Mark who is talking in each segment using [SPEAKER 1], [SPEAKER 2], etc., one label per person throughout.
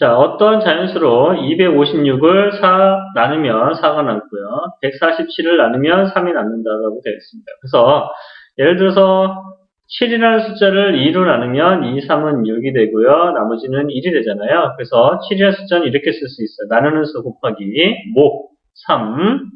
[SPEAKER 1] 자, 어떤 자연수로 256을 4 나누면 4가 남고요. 147을 나누면 3이 남는다라고 되어 있습니다. 그래서 예를 들어서 7이라는 숫자를 2로 나누면 2, 3은 6이 되고요. 나머지는 1이 되잖아요. 그래서 7이라는 숫자는 이렇게 쓸 수 있어요. 나누는 수 곱하기 목 3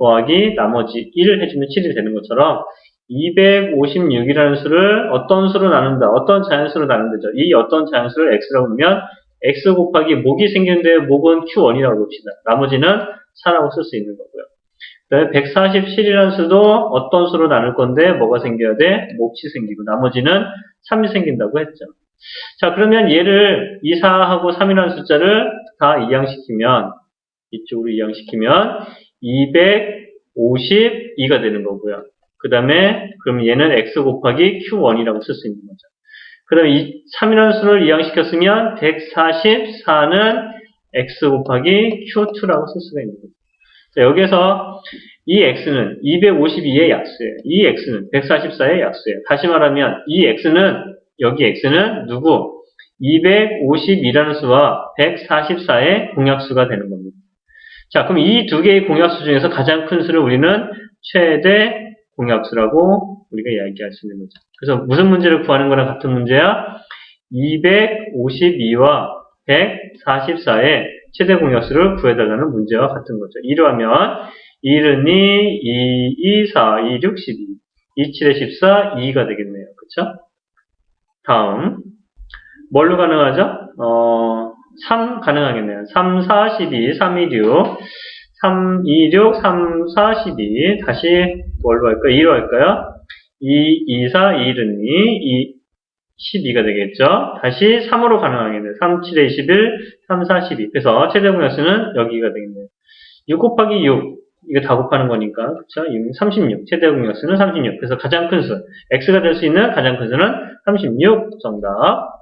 [SPEAKER 1] 더하기 나머지 1을 해주면 7이 되는 것처럼 256이라는 수를 어떤 수로 나눈다. 어떤 자연수로 나눈다죠. 이 어떤 자연수를 x라고 하면 x 곱하기 목이 생기는데 목은 q1이라고 봅시다. 나머지는 4라고 쓸 수 있는 거고요. 그다음에 147이라는 수도 어떤 수로 나눌 건데 뭐가 생겨야 돼? 몫이 생기고 나머지는 3이 생긴다고 했죠. 자 그러면 얘를 2, 4하고 3이라는 숫자를 다 이항시키면 이쪽으로 이항시키면 252가 되는 거고요. 그 다음에 그럼 얘는 x 곱하기 q1이라고 쓸 수 있는 거죠. 그 다음에 이 3이라는 수를 이항시켰으면 144는 x 곱하기 q2라고 쓸 수가 있는 거죠. 자, 여기에서 이 x는 252의 약수예요. 이 x는 144의 약수예요. 다시 말하면 이 x는 여기 x는 누구? 252라는 수와 144의 공약수가 되는 겁니다. 자, 그럼 이 두 개의 공약수 중에서 가장 큰 수를 우리는 최대 공약수라고 우리가 이야기할 수 있는 거죠. 그래서 무슨 문제를 구하는 거랑 같은 문제야? 252와 144의 최대 공약수를 구해달라는 문제와 같은 거죠. 이러하면 1은 2, 2, 2, 4, 2, 6, 12, 2, 7에 14, 2가 되겠네요. 그쵸? 다음 뭘로 가능하죠? 어, 3 가능하겠네요. 3, 4, 12, 3, 2, 6, 3, 2, 6, 3, 4, 12. 다시 뭘로 할까요? 2로 할까요? 2, 2, 4, 2는 2, 2, 12가 되겠죠? 다시 3으로 가능하겠네요. 3, 7에 21, 3, 4, 12. 그래서 최대 공약수는 여기가 되겠네요. 6 곱하기 6. 이거 다 곱하는 거니까. 그쵸? 36. 최대 공약수는 36. 그래서 가장 큰 수. x가 될 수 있는 가장 큰 수는 36. 정답.